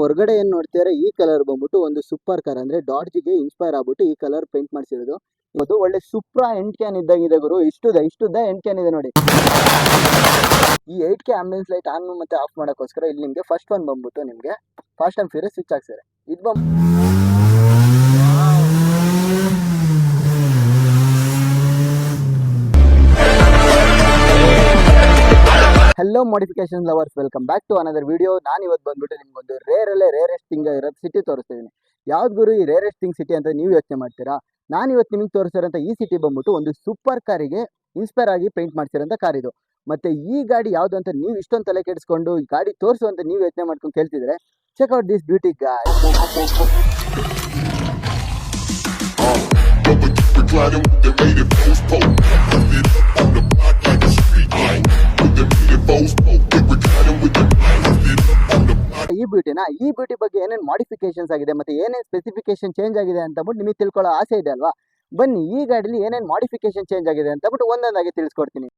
ಹೊರಗಡೆ ಏನ್ ನೋಡ್ತಿದ್ರೆ, ಈ ಕಲರ್ ಬಂದ್ಬಿಟ್ಟು ಒಂದು ಸೂಪರ್ ಕಾರ್ ಅಂದ್ರೆ ಡಾಡ್ಜಿಗೆ ಇನ್ಸ್ಪೈರ್ ಆಗ್ಬಿಟ್ಟು ಈ ಕಲರ್ ಪೇಂಟ್ ಮಾಡಿಸಿರೋದು. ಇವತ್ತು ಒಳ್ಳೆ ಸುಪ್ರಾ ಎಂಟ್ ಕ್ಯಾನ್ ಇದ್ದಂಗಿದೆ ಗುರು. ಇಷ್ಟುದ ಇಷ್ಟುದ ಎಂಟ್ ಕ್ಯಾನ್ ಇದೆ ನೋಡಿ. ಈ eight K ambulance light on ಮತ್ತೆ ಆಫ್ ಮಾಡೋಕ್ಕೋಸ್ಕರ ಇಲ್ಲಿ ನಿಮಗೆ ಫಸ್ಟ್ ಒನ್ ಬಂದ್ಬಿಟ್ಟು ನಿಮಗೆ ಫಾಸ್ಟ್ ಟೈಮ್ ಫ್ಯೂರಿಯಸ್ ಸ್ವಿಚ್ ಹಾಕ್ಸಿದ್ದಾರೆ. ಇದು ಬಂದ್ hello modification lovers welcome back to another video ನಾನು ಇವತ್ತು ಬಂದ್ಬಿಟ್ಟು ನಿಮ್ಗೊಂದು ಅಲ್ಲೇ ಇರೋದು ಸಿಟಿ ತೋರಿಸ್ತಿದ್ದೀನಿ ಯಾವ್ದು ಗುರು ಈ ರೇರೆಸ್ಟ್ ಥಿಂಗ್ ಸಿಟಿ ಅಂತ ನೀವು ಯೋಚನೆ ಮಾಡ್ತೀರಾ ನಾನು ಇವತ್ತು ನಿಮಗೆ ತೋರಿಸಿರೋಂಥ ಈ ಸಿಟಿ ಬಂದ್ಬಿಟ್ಟು ಒಂದು ಸೂಪರ್ ಕಾರಿಗೆ ಇನ್ಸ್ಪೈರ್ ಆಗಿ ಪೇಂಟ್ ಮಾಡಿಸಿರೋಂಥ ಕಾರ್ ಇದು ಮತ್ತೆ ಈ ಗಾಡಿ ಯಾವುದು ಅಂತ ನೀವು ಇಷ್ಟೊಂದು ತಲೆ ಕೆಡಿಸ್ಕೊಂಡು ಈ ಗಾಡಿ ತೋರಿಸು ಅಂತ ನೀವು ಯೋಚನೆ ಮಾಡ್ಕೊಂಡು ಕೇಳ್ತಿದ್ರೆ ಚೆಕ್ ಔಟ್ ದಿಸ್ ಬ್ಯೂಟಿ ಗಾಡಿ the ಈ ಬ್ಯೂಟಿನ ಈ ಬ್ಯೂಟಿ ಬಗ್ಗೆ ಏನೇನು ಮಾಡಿಫಿಕೇಶನ್ಸ್ ಆಗಿದೆ ಮತ್ತೆ ಏನೇನು ಸ್ಪೆಸಿಫಿಕೇಶನ್ ಚೇಂಜ್ ಆಗಿದೆ ಅಂತ ಬಿಟ್ಟು ನಿಮಗೆ ತಿಳ್ಕೊಳ್ಳೋ ಆಸೆ ಇದೆ ಅಲ್ವಾ? ಬನ್ನಿ ಈ ಗಾಡಿಲಿ ಏನೇನು ಮಾಡಿಫಿಕೇಶನ್ ಚೇಂಜ್ ಆಗಿದೆ ಅಂತ ಬಿಟ್ಟು ಒಂದೊಂದಾಗಿ ತಿಳಿಸ್ಕೊಡ್ತೀನಿ.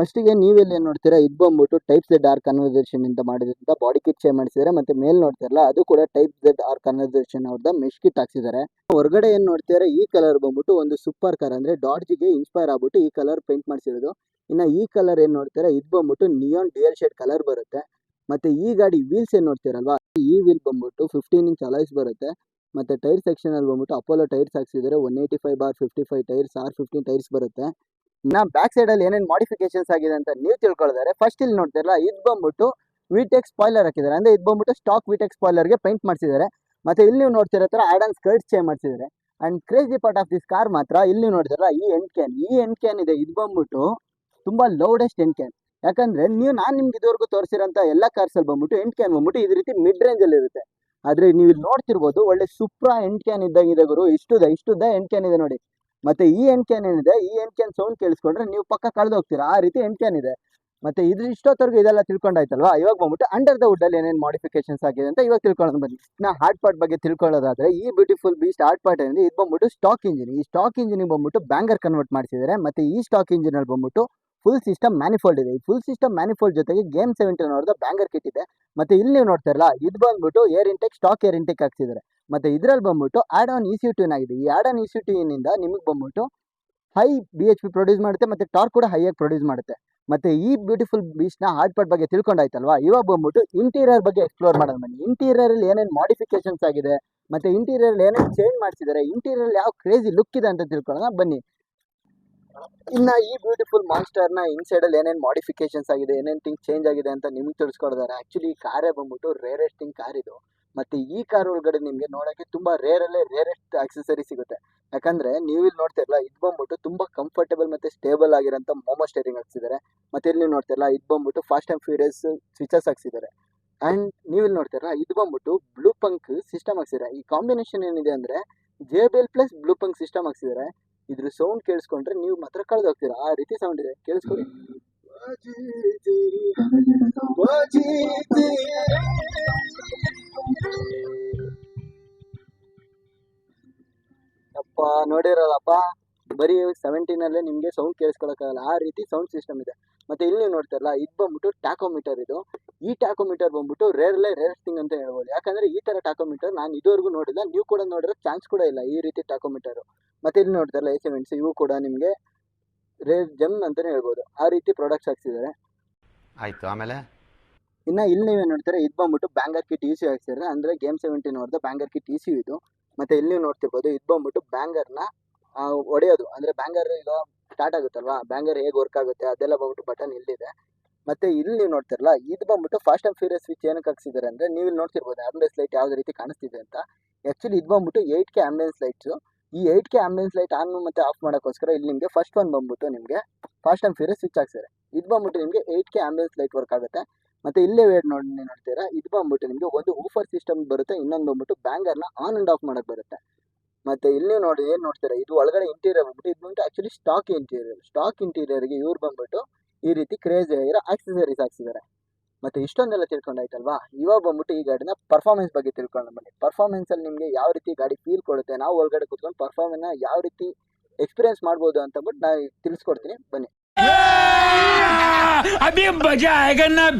ಫಸ್ಟ್ಗೆ ನೀವೆಲ್ಲ ಏನ್ ನೋಡ್ತೀರಾ ಇದು ಬಂದ್ಬಿಟ್ಟು ಟೈಪ್ ಜೆಡ್ ಆರ್ ಕನ್ವರ್ಸೇಷನ್ ಇಂದ ಮಾಡಿದ್ರಿಂದ ಬಾಡಿ ಕಿಟ್ ಚೇಂಜ್ ಮಾಡಿಸಿದ್ದಾರೆ ಮತ್ತೆ ಮೇಲ್ ನೋಡ್ತಿರಲ್ಲ ಅದು ಕೂಡ ಟೈಪ್ ಜೆಡ್ ಆರ್ ಕನ್ವರ್ಸೇಷನ್ ಅವ್ರದ್ದ ಮೆಶ್ ಕಿಟ್ ಹಾಕ್ಸಿದ್ದಾರೆ ಹೊರಗಡೆ ಏನ್ ನೋಡ್ತೀರಾ ಈ ಕಲರ್ ಬಂದ್ಬಿಟ್ಟು ಒಂದು ಸೂಪರ್ ಕಾರ್ ಅಂದ್ರೆ ಡಾಡ್ಜ್ಗೆ ಇನ್ಸ್ಪೈರ್ ಆಗ್ಬಿಟ್ಟು ಈ ಕಲರ್ ಪೇಂಟ್ ಮಾಡಿಸಿರೋದು. ಇನ್ನ ಈ ಕಲರ್ ಏನ್ ನೋಡ್ತೀರಾ ಇದು ಬಂದ್ಬಿಟ್ಟು ನಿಯೋನ್ ಡಿಯಲ್ ಶೇಡ್ ಕಲರ್ ಬರುತ್ತೆ. ಮತ್ತೆ ಈ ಗಾಡಿ ವೀಲ್ಸ್ ಏನ್ ನೋಡ್ತೀರಲ್ವಾ? ಈ ವೀಲ್ ಬಂದ್ಬಿಟ್ಟು ಫಿಫ್ಟೀನ್ ಇಂಚ್ ಅಲೈಸ್ ಬರುತ್ತೆ. ಮತ್ತೆ ಟೈರ್ ಸೆಕ್ಷನ್ ಅಲ್ಲಿ ಬಂದ್ಬಿಟ್ಟು Apollo tyres ಹಾಕ್ಸಿದ್ದಾರೆ one eighty five bar fifty five tyres R fifteen tyres ಬರುತ್ತೆ. ನಾ ಬ್ಯಾಕ್ ಸೈಡ್ ಅಲ್ಲಿ ಏನೇನು ಮಾಡಿಫಿಕೇಶನ್ಸ್ ಆಗಿದೆ ಅಂತ ನೀವು ತಿಳ್ಕೊಳ್ತಾರೆ ಫಸ್ಟ್ ಇಲ್ಲಿ ನೋಡ್ತಿರಲ್ಲ, ಇದು ಬಂದ್ಬಿಟ್ಟು ವಿಟೆಕ್ ಸ್ಪಾಯ್ಲರ್ ಹಾಕಿದ್ದಾರೆ ಅಂದ್ರೆ ಇದು ಬಂದ್ಬಿಟ್ಟು ಸ್ಟಾಕ್ ವಿಟೆಕ್ ಸ್ಪಾಯ್ಲರ್ಗೆ ಪೇಂಟ್ ಮಾಡಿಸಿದ್ದಾರೆ ಮತ್ತೆ ಇಲ್ಲಿ ನೀವು ನೋಡ್ತಿರೋ ತರ ಸ್ಕರ್ಟ್ಸ್ ಸ್ಕರ್ಟ್ ಚೇಂಜ್ ಮಾಡಿಸಿದ್ದಾರೆ and crazy part of this car ಮಾತ್ರ, ಇಲ್ಲಿ ನೋಡ್ತಿರಲ್ಲ, ಈ ಎನ್ ಕ್ಯಾನ್ ಈ ಎನ್ ಕ್ಯಾನ್ ಇದೆ. ಇದು ಬಂದ್ಬಿಟ್ಟು ತುಂಬಾ ಲೌಡೆಸ್ಟ್ ಎನ್ ಕ್ಯಾನ್ ಯಾಕಂದ್ರೆ ನೀವು ನಾನು ನಿಮ್ಗೆ ಇದುವರೆಗೂ ತೋರಿಸಿರೋಂಥ ಎಲ್ಲ ಕಾರ್ಸಲ್ಲಿ ಬಂದ್ಬಿಟ್ಟು ಎಂಟ್ ಕ್ಯಾನ್ ಬಂದ್ಬಿಟ್ಟು ಇದೇ ರೀತಿ ಮಿಡ್ ರೇಂಜ್ ಅಲ್ಲಿ ಇರುತ್ತೆ. ಆದ್ರೆ ನೀವು ಇಲ್ಲಿ ನೋಡ್ತಿರ್ಬೋದು ಒಳ್ಳೆ ಸುಪ್ರಾ ಎಂಟ್ ಕ್ಯಾನ್ ಇದ್ದಂಗಿದೆ ಗುರು. ಇಷ್ಟು ಇಷ್ಟುದ ಎಂಟ್ ಕ್ಯಾನ್ ಇದೆ ನೋಡಿ. ಮತ್ತೆ ಈ ಎಂಟ್ ಕ್ಯಾನ್ ಏನಿದೆ? ಈ ಎಂಟ್ ಕ್ಯಾನ್ ಸೌಂಡ್ ಕೇಳಿಸ್ಕೊಂಡ್ರೆ ನೀವು ಪಕ್ಕ ಕಳೆದು ಹೋಗ್ತೀರಾ. ಆ ರೀತಿ ಎಂಟ್ ಕ್ಯಾನ್ ಇದೆ. ಮತ್ತೆ ಇದ್ರ ಇಷ್ಟೊತ್ತವರೆಗೂ ಇದೆಲ್ಲ ತಿಳ್ಕೊಂಡಾಯ್ತಲ್ವಾ? ಇವಾಗ ಬಂದ್ಬಿಟ್ಟು ಅಂಡರ್ ದ ವುಡ್ಡಲ್ಲಿ ಏನೇನು ಮಾಡಿಫಿಕೇಶನ್ಸ್ ಆಗಿದೆ ಅಂತ ಇವಾಗ ತಿಳ್ಕೊಳ್ಳೋದು ಬನ್ನಿ. ನಾ ಹಾರ್ಟ್ ಪಾರ್ಟ್ ಬಗ್ಗೆ ತಿಳ್ಕೊಳ್ಳೋದಾದ್ರೆ ಈ ಬ್ಯೂಟಿಫುಲ್ ಬೀಸ್ಟ್ ಹಾರ್ಟ್ ಪಾರ್ಟ್ ಏನಿದೆ? ಇದು ಬಂದ್ಬಿಟ್ಟು ಸ್ಟಾಕ್ ಇಂಜಿನ್ ಈ ಸ್ಟಾಕ್ ಇಂಜಿನ್ ಬಂದ್ಬಿಟ್ಟು ಬ್ಯಾಂಗರ್ ಕನ್ವರ್ಟ್ ಮಾಡಿಸಿದ್ದಾರೆ. ಮತ್ತೆ ಈ ಸ್ಟಾಕ್ ಇಂಜಿನಲ್ಲಿ ಬಂದ್ಬಿಟ್ಟು ಫುಲ್ ಸಿಸ್ಟಮ್ ಮ್ಯಾನಿಫೋಲ್ಡ್ ಇದೆ. ಫುಲ್ ಸಿಸ್ಟಮ್ ಮ್ಯಾನಿಫೋಲ್ಡ್ ಜೊತೆಗೆ ಗೇಮ್ ಸೆವೆಂಟೀನ್ ಅವ್ರದ್ದು ಬ್ಯಾಂಗರ್ ಕಿಟ್ ಇದೆ. ಮತ್ತೆ ಇಲ್ಲಿ ನೀವು ನೋಡ್ತಾರಲ್ಲ, ಇದು ಬಂದ್ಬಿಟ್ಟು air intake stock air intake ಹಾಕ್ಸಿದ್ದಾರೆ ಮತ್ತೆ ಇದ್ರಲ್ಲಿ ಬಂದ್ಬಿಟ್ಟು add on E C tune ಆಗಿದೆ. ಈ ಆಡ್ ಆನ್ ಇ ಸಿ ಇಂದ ನಿಮಗೆ ಬಂದ್ಬಿಟ್ಟು high B H P produce ಮಾಡುತ್ತೆ, ಮತ್ತೆ ಟಾರ್ಕ್ ಕೂಡ ಹೈಯಾಗಿ ಪ್ರೊಡ್ಯೂಸ್ ಮಾಡುತ್ತೆ. ಮತ್ತೆ ಈ ಬ್ಯೂಟಿಫುಲ್ ಬೀಚ್ನ ಹಾರ್ಡ್ ಪಾರ್ಟ್ ಬಗ್ಗೆ ತಿಳ್ಕೊಂಡಾಯ್ತಲ್ವಾ? ಇವಾಗ ಬಂದ್ಬಿಟ್ಟು ಇಂಟೀರಿಯರ್ ಬಗ್ಗೆ ಎಕ್ಸ್ಪ್ಲೋರ್ ಮಾಡೋದು ಬನ್ನಿ. ಇಂಟೀರಿಯರ್ ಅಲ್ಲಿ ಏನೇನು ಮಾಡಿಫಿಕೇಶನ್ಸ್ ಆಗಿದೆ, ಮತ್ತೆ ಇಂಟೀರಿಯರ್ ಏನೇನು ಚೇಂಜ್ ಮಾಡಿಸಿದ್ದಾರೆ ಇಂಟೀರಿಯರ್ ಯಾವ ಕ್ರೇಜಿ ಲುಕ್ ಇದೆ ಅಂತ ತಿಳ್ಕೊಳ್ಳೋಣ ಬನ್ನಿ. ಇನ್ನ ಈ ಬ್ಯೂಟಿಫುಲ್ ಮಾನ್ಸ್ಟರ್ನ ಇನ್ಸೈಡ್ ಅಲ್ಲಿ ಏನೇನು ಮಾಡಿಫಿಕೇಶನ್ಸ್ ಆಗಿದೆ, ಏನೇನು ಥಿಂಗ್ ಚೇಂಜ್ ಆಗಿದೆ ಅಂತ ನಿಮ್ಗೆ ತಿಳಿಸ್ಕೊಡ್ತಾರೆ ಆಕ್ಚುಲಿ ಈ ಕಾರೇ ಬಂದ್ಬಿಟ್ಟು ರೇರೆಸ್ಟ್ ಥಿಂಗ್ ಕಾರ್ ಇದು. ಮತ್ತೆ ಈ ಕಾರ್ ಒಳಗಡೆ ನಿಮ್ಗೆ ನೋಡಕ್ಕೆ ತುಂಬಾ ರೇರ್ ಅಲ್ಲೇ ರೇರೆಸ್ಟ್ ಆಕ್ಸೆಸರಿ ಸಿಗುತ್ತೆ. ಯಾಕಂದ್ರೆ ನೀವು ಇಲ್ಲಿ ನೋಡ್ತಿರಲ್ಲ ಇದು ಬಂದ್ಬಿಟ್ಟು ತುಂಬಾ ಕಂಫರ್ಟೇಬಲ್ ಮತ್ತೆ ಸ್ಟೇಬಲ್ ಆಗಿರೋಂಥ ಮೋಮೋ ಸ್ಟೇರಿಂಗ್ ಹಾಕ್ಸಿದ್ದಾರೆ ಮತ್ತೆ ಇಲ್ಲಿ ನೋಡ್ತಿರಲ್ಲ ಇದು ಬಂದ್ಬಿಟ್ಟು ಫಾಸ್ಟ್ ಅಂಡ್ ಫ್ಯೂರಿಯಸ್ ಸ್ವಿಚಸ್ ಹಾಕ್ಸಿದ್ದಾರೆ ಅಂಡ್ ನೀವು ಇಲ್ಲಿ ನೋಡ್ತಿರಲ್ಲ ಇದು ಬಂದ್ಬಿಟ್ಟು ಬ್ಲೂ ಪಂಕ್ ಸಿಸ್ಟಮ್ ಹಾಕ್ಸಿದ್ದಾರೆ ಈ ಕಾಂಬಿನೇಷನ್ ಏನಿದೆ ಅಂದ್ರೆ J B L plus Blaupunkt system ಹಾಕ್ಸಿದ್ದಾರೆ ಇದ್ರ ಸೌಂಡ್ ಕೇಳಿಸ್ಕೊಂಡ್ರೆ ನೀವು ಮಾತ್ರ ಕಳೆದು ಹೋಗ್ತೀರಾ ಆ ರೀತಿ ಸೌಂಡ್ ಇದೆ. ಕೇಳಿಸ್ಕೊಳ್ಳಿ. ಅಪ್ಪ, ನೋಡಿರಲ್ಲಪ್ಪ? ಬರೀ ಸೆವೆಂಟೀನ್ ಅಲ್ಲೇ ನಿಮ್ಗೆ ಸೌಂಡ್ ಕೇಳಿಸ್ಕೊಳಕ್ಕಾಗಲ್ಲ. ಆ ರೀತಿ ಸೌಂಡ್ ಸಿಸ್ಟಮ್ ಇದೆ. ಮತ್ತೆ ಇಲ್ಲಿ ನೀವು ನೋಡ್ತಾರಲ್ಲ, ಇದು ಬಂದ್ಬಿಟ್ಟು ಟ್ಯಾಕೋಮೀಟರ್ ಇದು. ಈ ಟ್ಯಾಕೋಮೀಟರ್ ಬಂದ್ಬಿಟ್ಟು ರೇರ್ಲೇ ರೇರ್ ಥಿಂಗ್ ಅಂತ ಹೇಳ್ಬೋದು. ಯಾಕಂದ್ರೆ ಈ ತರ ಟ್ಯಾಕೋಮೀಟರ್ ನಾನು ಇದುವರೆಗೂ ನೋಡಿಲ್ಲ. ನೀವು ಕೂಡ ನೋಡಿರೋ ಚಾನ್ಸ್ ಕೂಡ ಇಲ್ಲ ಈ ರೀತಿ ಟ್ಯಾಕೋಮೀಟರ್ ಮತ್ತೆ ಇಲ್ಲಿ ನೋಡ್ತಾರಲ್ಲ ಎ ಸೆವೆಂಟ್ಸ್ ಇವು ಕೂಡ ನಿಮಗೆ ರೇರ್ ಜಮ್ ಅಂತಲೇ ಹೇಳ್ಬೋದು. ಆ ರೀತಿ ಪ್ರಾಡಕ್ಟ್ಸ್ ಹಾಕ್ಸಿದ್ದಾರೆ. ಆಯ್ತು ಆಮೇಲೆ? ಇನ್ನ ಇಲ್ಲಿ ನೀವೇ ನೋಡ್ತಾರೆ ಇದು ಬಂದ್ಬಿಟ್ಟು ಬ್ಯಾಂಗರ್ ಕಿಟ್ ಇ ಸಿ ಹಾಕ್ಸಿದ್ರೆ ಅಂದರೆ ಗೇಮ್ ಸೆವೆಂಟೀನ್ ಅವ್ರದ್ದು ಬ್ಯಾಂಗರ್ ಕಿಟ್ ಇ ಸಿ ಇದು. ಮತ್ತೆ ಇಲ್ಲಿ ನೀವು ನೋಡ್ತಿರ್ಬೋದು ಇದು ಬಂದ್ಬಿಟ್ಟು ಬ್ಯಾಂಗರ್ನ ಹೊಡೆಯೋದು ಅಂದರೆ ಬ್ಯಾಂಗರ್ ಈಗ ಸ್ಟಾರ್ಟ್ ಆಗುತ್ತಲ್ವಾ? ಬ್ಯಾಂಗರ್ ಹೇಗೆ ವರ್ಕ್ ಆಗುತ್ತೆ ಅದೆಲ್ಲ ಬಂದ್ಬಿಟ್ಟು ಬಟನ್ ಇಲ್ಲಿದೆ. ಮತ್ತೆ ಇಲ್ಲಿ ನೀವು ನೋಡ್ತಿರಲ್ಲ ಇದು ಬಂದ್ಬಿಟ್ಟು ಫಾಸ್ಟ್ ಆ್ಯಂಡ್ ಫ್ಯೂರಿಯಸ್ ಸ್ವಿಚ್ ಏನಕ್ಕೆ ಹಾಕ್ಸಿದ್ದಾರೆ ಅಂದರೆ ನೀವು ಇಲ್ಲಿ ನೋಡ್ತಿರ್ಬೋದು ಆ್ಯಂಬುಲೆನ್ಸ್ ಲೈಟ್ ಯಾವುದೇ ರೀತಿ ಕಾಣಿಸ್ತಿದೆ ಅಂತ. ಆ್ಯಕ್ಚುಲಿ ಇದು ಬಂದ್ಬಿಟ್ಟು ಏಯ್ಟ್ ಕೆ ಆ್ಯಂಬುಲೆನ್ಸ್ ಲೈಟ್ಸ್ ಈ eight K ambulance light on ಮತ್ತೆ ಆಫ್ ಮಾಡೋಕ್ಕೋಸ್ಕರ ಇಲ್ಲಿ ನಿಮಗೆ ಫಸ್ಟ್ ಒನ್ ಬಂದ್ಬಿಟ್ಟು ನಿಮಗೆ ಫಾಸ್ಟ್ ಆ್ಯಂಡ್ ಫ್ಯೂರಿಯಸ್ ಸ್ವಿಚ್ ಹಾಕ್ಸಿದ್ದಾರೆ. ಇದು ಬಂದ್ಬಿಟ್ಟು ನಿಮಗೆ eight K ambulance light work ಆಗುತ್ತೆ. ಮತ್ತೆ ಇಲ್ಲೇ ವೇಟ್ ನೋಡಿ ನೋಡ್ತೀರಾ, ಇದು ಬಂದ್ಬಿಟ್ಟು ನಿಮಗೆ ಒಂದು ಊಫರ್ ಸಿಸ್ಟಮ್ ಬರುತ್ತೆ, ಇನ್ನೊಂದು ಬಂದ್ಬಿಟ್ಟು ಬ್ಯಾಂಗರ್ನ ಆನ್ ಆ್ಯಂಡ್ ಆಫ್ ಮಾಡೋಕ್ಕೆ ಬರುತ್ತೆ. ಮತ್ತೆ ಇಲ್ಲಿ ನೋಡಿ ಏನು ನೋಡ್ತೀರಾ, ಇದು ಒಳಗಡೆ ಇಂಟೀರಿಯರ್ ಬಂದ್ಬಿಟ್ಟು, ಇದು ಬಂದ್ಬಿಟ್ಟು ಆ್ಯಕ್ಚುಲಿ ಸ್ಟಾಕ್ ಇಂಟೀರಿಯರ್ ಸ್ಟಾಕ್ ಇಂಟೀರಿಯರ್ಗೆ ಇವ್ರು ಬಂದ್ಬಿಟ್ಟು ಈ ರೀತಿ ಕ್ರೇಜ್ ಆಗಿರೋ ಆಕ್ಸೆಸರೀಸ್ ಹಾಕ್ಸಿದ್ದಾರೆ. ಮತ್ತೆ ಇಷ್ಟೊಂದೆಲ್ಲ ತಿಳ್ಕೊಂಡಾಯ್ತಲ್ವಾ ಇವಾಗ ಬಂದ್ಬಿಟ್ಟು ಈ ಗಾಡಿನ ಪರ್ಫಾರ್ಮೆನ್ಸ್ ಬಗ್ಗೆ ತಿಳ್ಕೊಂಡು ಬನ್ನಿ. ಪರ್ಫಾರ್ಮೆನ್ಸಲ್ಲಿ ನಿಮಗೆ ಯಾವ ರೀತಿ ಗಾಡಿ ಫೀಲ್ ಕೊಡುತ್ತೆ? ನಾವು ಒಳಗಡೆ ಕೂತ್ಕೊಂಡು ಪರ್ಫಾರ್ಮೆನ್ನ ಯಾವ ರೀತಿ ಎಕ್ಸ್ಪೀರಿಯನ್ಸ್ ಮಾಡ್ಬೋದು ಅಂತ ಅಂದ್ಬಿಟ್ಟು ನಾ ತಿಳಿಸ್ಕೊಡ್ತೀನಿ. ಬನ್ನಿ.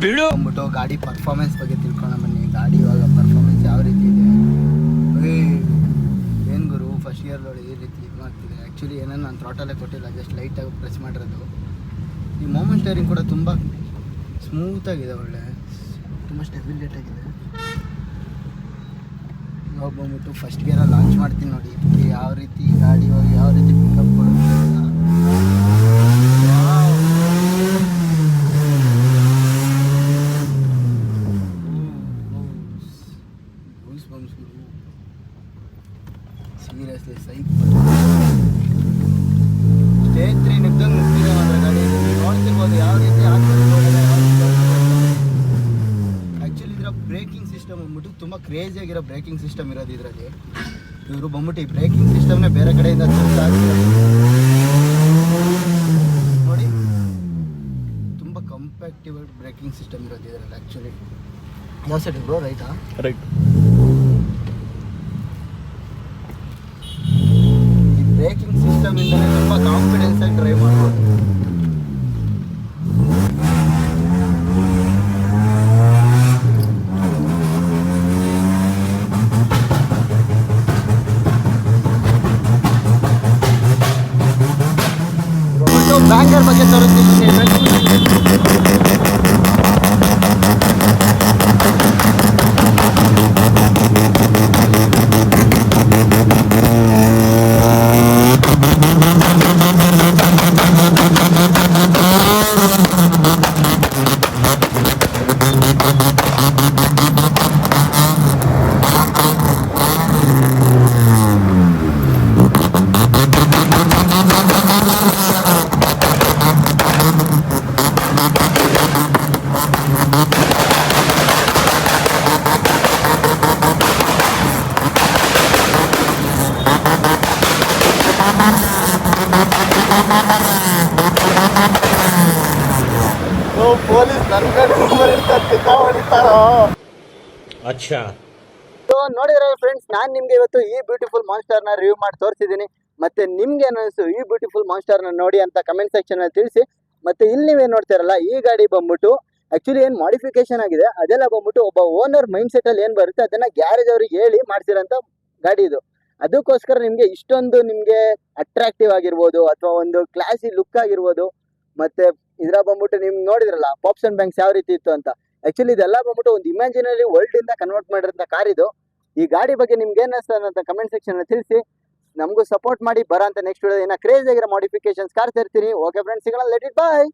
ಬಿಡು. ಅಂದ್ಬಿಟ್ಟು ಗಾಡಿ ಪರ್ಫಾರ್ಮೆನ್ಸ್ ಬಗ್ಗೆ ತಿಳ್ಕೊಂಡು ಬನ್ನಿ. ಗಾಡಿ ಇವಾಗ ಪರ್ಫಾರ್ಮೆನ್ಸ್ ಯಾವ ರೀತಿ ಇದೆ? ಏನು ಗುರು ಫಸ್ಟ್ ಇಯರ್ಗಳು ಈ ರೀತಿ ಇದು ಮಾಡ್ತಿದೆ. ಆ್ಯಕ್ಚುಲಿ ಏನೋ ನಾನು ಥ್ರಾಟಲ್ಲೇ ಕೊಟ್ಟಿಲ್ಲ ಜಸ್ಟ್ ಲೈಟಾಗಿ ಪ್ರೆಸ್ ಮಾಡಿರೋದು. ಈ ಮೊಮೆಂಟ್ ಟೈರಿಂಗ್ ಕೂಡ ತುಂಬ ಸ್ಮೂತಾಗಿದೆ ಒಳ್ಳೆ. ತುಂಬ ಸ್ಟೆಬಿಲಿಟಿ ಆಗಿದೆ. ಇವಾಗ ಬಂದ್ಬಿಟ್ಟು ಫಸ್ಟ್ ಗೇರಲ್ಲಿ ಲಾಂಚ್ ಮಾಡ್ತೀನಿ ನೋಡಿ. ಯಾವ ರೀತಿ ಗಾಡಿ, ಯಾವ ರೀತಿ pickup seriously psych stage three ನಿಗ್ದಂಗೆ ಮುಗ್ದಿದೆ ಮಾತ್ರ ಗಾಡಿ ನೀವು ನೋಡ್ತಿರ್ಬೋದು ಯಾವ ರೀತಿ ಆ್ಯಕ್ಚುಲಿ ಇದರ ಬ್ರೇಕಿಂಗ್ ಸಿಸ್ಟಮ್ ಬಂದ್ಬಿಟ್ಟು ತುಂಬ ಕ್ರೇಜಿಯಾಗಿರೋ ಬ್ರೇಕಿಂಗ್ ಸಿಸ್ಟಮ್ ಇರೋದು ಇದರಲ್ಲಿ. ಇವರು ಬಂದ್ಬಿಟ್ಟು ಈ ಬ್ರೇಕಿಂಗ್ ಸಿಸ್ಟಮ್ನೇ ಬೇರೆ ಕಡೆಯಿಂದ. ನೋಡಿ ತುಂಬ ಕಂಪ್ಯಾಕ್ಟಿವ್ ಬ್ರೇಕಿಂಗ್ ಸಿಸ್ಟಮ್ ಇರೋದು ಇದರಲ್ಲಿ ಆ್ಯಕ್ಚುಲಿ ಯಾವ ಸೈಡ್ ಬ್ರೋ ರೈಟಾ ರೈಟ್ ಈ ಬ್ರೇಕಿಂಗ್ ಸಿಸ್ಟಮ್ ಇಂದ ತುಂಬ ಕಾನ್ಫಿಡೆನ್ಸ್ ಆಗಿ ಡ್ರೈವ್ ಮಾಡ್ಬೋದು. ಪೊಲೀಸ್ ಸೊ ಫ್ರೆಂಡ್ಸ್ ನಾನು ನಿಮಗೆ ಇವತ್ತು ಈ ಬ್ಯೂಟಿಫುಲ್ ಮಾನ್ಸ್ಟರ್ನ ರಿವ್ಯೂ ಮಾಡಿ ತೋರಿಸಿದ್ದೀನಿ. ಮತ್ತೆ ನಿಮ್ಗೆ ಏನಿಸ್ತು ಈ ಬ್ಯೂಟಿಫುಲ್ ಮಾನ್ಸ್ಟರ್ನ ನೋಡಿ ಅಂತ ಕಮೆಂಟ್ ಸೆಕ್ಷನಲ್ಲಿ ತಿಳಿಸಿ. ಮತ್ತೆ ಇಲ್ಲಿ ನೀವೇನು ನೋಡ್ತಿರಲ್ಲ ಈ ಗಾಡಿ ಬಂದ್ಬಿಟ್ಟು ಆ್ಯಕ್ಚುಲಿ ಏನು ಮಾಡಿಫಿಕೇಶನ್ ಆಗಿದೆ ಅದೆಲ್ಲ ಬಂದ್ಬಿಟ್ಟು ಒಬ್ಬ ಓನರ್ ಮೈಂಡ್ ಸೆಟ್ ಅಲ್ಲಿ ಏನು ಬರುತ್ತೆ ಅದನ್ನ ಗ್ಯಾರೇಜ್ ಅವ್ರಿಗೆ ಹೇಳಿ ಮಾಡ್ಸಿರಂತ ಗಾಡಿ ಇದು. ಅದಕ್ಕೋಸ್ಕರ ನಿಮಗೆ ಇಷ್ಟೊಂದು ನಿಮಗೆ ಅಟ್ರಾಕ್ಟಿವ್ ಆಗಿರ್ಬೋದು ಅಥವಾ ಒಂದು ಕ್ಲಾಸಿ ಲುಕ್ ಆಗಿರ್ಬೋದು ಮತ್ತೆ ಇದ್ರ ಬಂದ್ಬಿಟ್ಟು ನಿಮ್ಗೆ ನೋಡಿದ್ರಲ್ಲ ಪಾಪ್ಸ್ ಅಂಡ್ ಬ್ಯಾಂಕ್ಸ್ ಯಾವ ರೀತಿ ಇತ್ತು ಅಂತ. ಆಕ್ಚುಲಿ ಇದೆಲ್ಲ ಬಂದ್ಬಿಟ್ಟು ಒಂದು ಇಮ್ಯಾಜಿನರಿ ವರ್ಲ್ಡ್ ಇಂದ ಕನ್ವರ್ಟ್ ಮಾಡಿರೋಂಥ ಕಾರ್ ಇದು. ಈ ಗಾಡಿ ಬಗ್ಗೆ ನಿಮ್ಗೆ ಏನ್ ಅಂತ ಕಮೆಂಟ್ ಸೆಕ್ಷನ್ ತಿಳಿಸಿ. ನಮಗೂ ಸಪೋರ್ಟ್ ಮಾಡಿ, ಬರ ಅಂತ ನೆಕ್ಸ್ಟ್ ವಿಡಿಯೋ ಏನೋ ಕ್ರೇಜ್ ಆಗಿರೋ ಮಾಡಿಫಿಕೇಶನ್ಸ್ ಕಾರ್ ತರ್ತೀನಿ. ಓಕೆ ಫ್ರೆಂಡ್ಸ್ ಸಿಗೋಣ. Let it bye